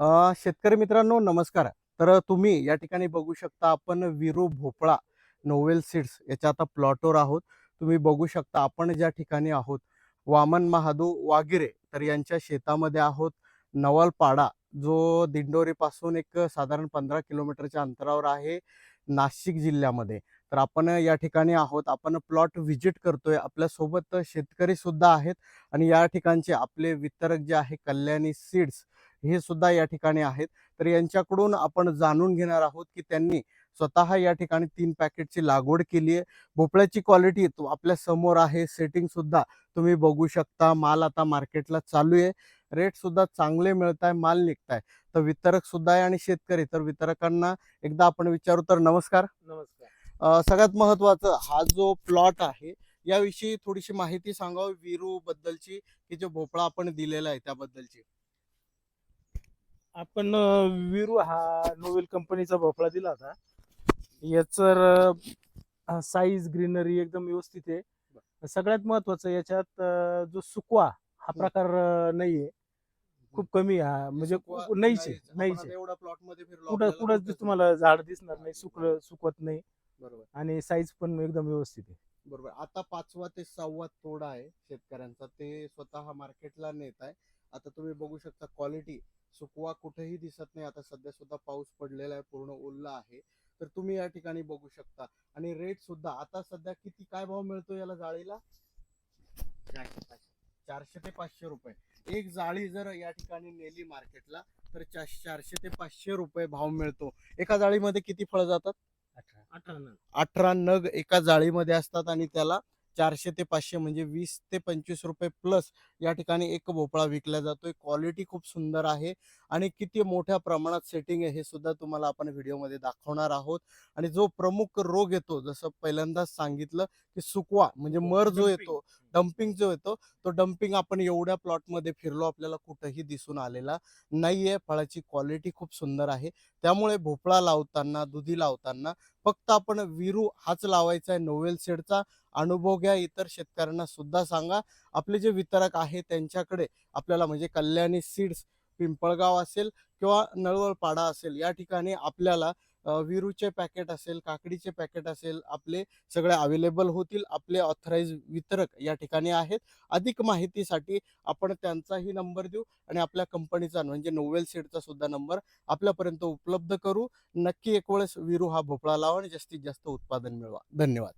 शेतकरी मित्रांनो नमस्कार. तर तुम्ही या ठिकाणी बघू शकता आपण विरू भोपळा नोवेल सीड्स याच्या आता प्लॉटवर आहोत. तुम्ही बघू शकता आपण ज्या ठिकाणी आहोत वामन महादू वागिरे तर यांच्या शेतामध्ये आहोत. नवलपाडा जो दिंडोरीपासून एक साधारण पंधरा किलोमीटरच्या अंतरावर आहे नाशिक जिल्ह्यामध्ये. तर आपण या ठिकाणी आहोत. आपण प्लॉट व्हिजिट करतोय. आपल्यासोबत शेतकरी सुद्धा आहेत आणि या ठिकाणचे आपले वितरक जे आहे कल्याणी सीड्स हे सुद्धा या ठिकाणी आहेत. तर यांच्याकडून आपण जाणून घेणार आहोत की त्यांनी स्वतः या ठिकाणी तीन पॅकेटची लागवड केली आहे. भोपळ्याची क्वालिटी आपल्यासमोर आहे. सेटिंग सुद्धा तुम्ही बघू शकता. माल आता मार्केटला चालू आहे. रेट सुद्धा चांगले मिळत आहे माल निघताय. तर वितरक सुद्धा आहे आणि शेतकरी. तर वितरकांना एकदा आपण विचारू तर नमस्कार. नमस्कार. सगळ्यात महत्वाचं हा जो प्लॉट आहे याविषयी थोडीशी माहिती सांगावी. विरू बद्दलची की जो भोपळा आपण दिलेला आहे त्याबद्दलची. आपण विरू हा नोवेल कंपनीचा भोपळा दिला होता. याच साईज ग्रीनरी एकदम व्यवस्थित आहे. सगळ्यात महत्वाचं याच्यात जो सुकवा हा प्रकार नाहीये. खूप कमी आहे हा म्हणजे नाहीच नाहीच. एवढा प्लॉटमध्ये कुठं कुठंच- तुम्हाला झाड दिसणार नाही सुकलं सुकवत नाही. बरोबर. आणि साईज पण एकदम व्यवस्थित आहे. बरोबर. आता पाचवा ते सहावा तोडा आहे शेतकऱ्यांचा. ते स्वतः मार्केटला नेत आहे आता तुम्ही बघू शकता क्वालिटी सुकवा कुठेही दिसत नाही. आता सध्या सुद्धा पाऊस पडलेला आहे पूर्ण ओल्ला आहे. तर तुम्ही या ठिकाणी बघू शकता. आणि रेट सुद्धा आता सध्या किती काय भाव मिळतो याला जाळीला? चारशे ते पाचशे रुपये. एक जाळी जर या ठिकाणी नेली मार्केटला तर चारशे चारशे ते पाचशे रुपये भाव मिळतो. एका जाळीमध्ये किती फळं जातात? अठरा. अठरा नग एका जाळीमध्ये असतात आणि त्याला चारशे ते पाचशे म्हणजे वीस ते पंचवीस रुपये प्लस या ठिकाणी एक भोपळा विकला जातोय. क्वालिटी खूप सुंदर आहे आणि किती मोठ्या प्रमाणात सेटिंग आहे हे सुद्धा तुम्हाला आपण व्हिडिओमध्ये दाखवणार आहोत. आणि जो प्रमुख रोग येतो जसं पहिल्यांदाच सांगितलं की सुकवा म्हणजे मर जो येतो डम्पिंग जो येतो तो डम्पिंग आपण एवढ्या प्लॉटमध्ये फिरलो आपल्याला कुठंही दिसून आलेला नाहीये. फळाची क्वालिटी खूप सुंदर आहे. त्यामुळे भोपळा लावताना दुधी लावताना फक्त आपण विरू हाच लावायचा आहे नोवेल सेडचा. अनुभव घ्या इतर शेतकऱ्यांना सुद्धा सांगा. आपले जे वितरक आहे त्यांच्याकडे आपल्याला म्हणजे कल्याणी सीड्स पिंपळगाव असेल किंवा नळवळपाडा असेल या ठिकाणी आपल्याला विरूचे पॅकेट असेल काकडीचे पॅकेट असेल आपले सगळे अवेलेबल होतील आपले ऑथराईज वितरक या ठिकाणी आहेत. अधिक माहितीसाठी आपण त्यांचाही नंबर देऊ आणि आपल्या कंपनीचा म्हणजे नोवेल सीडचा सुद्धा नंबर आपल्यापर्यंत उपलब्ध करू. नक्की एक वेळेस विरू हा भोपळा लावा आणि जास्तीत जास्त उत्पादन मिळवा. धन्यवाद.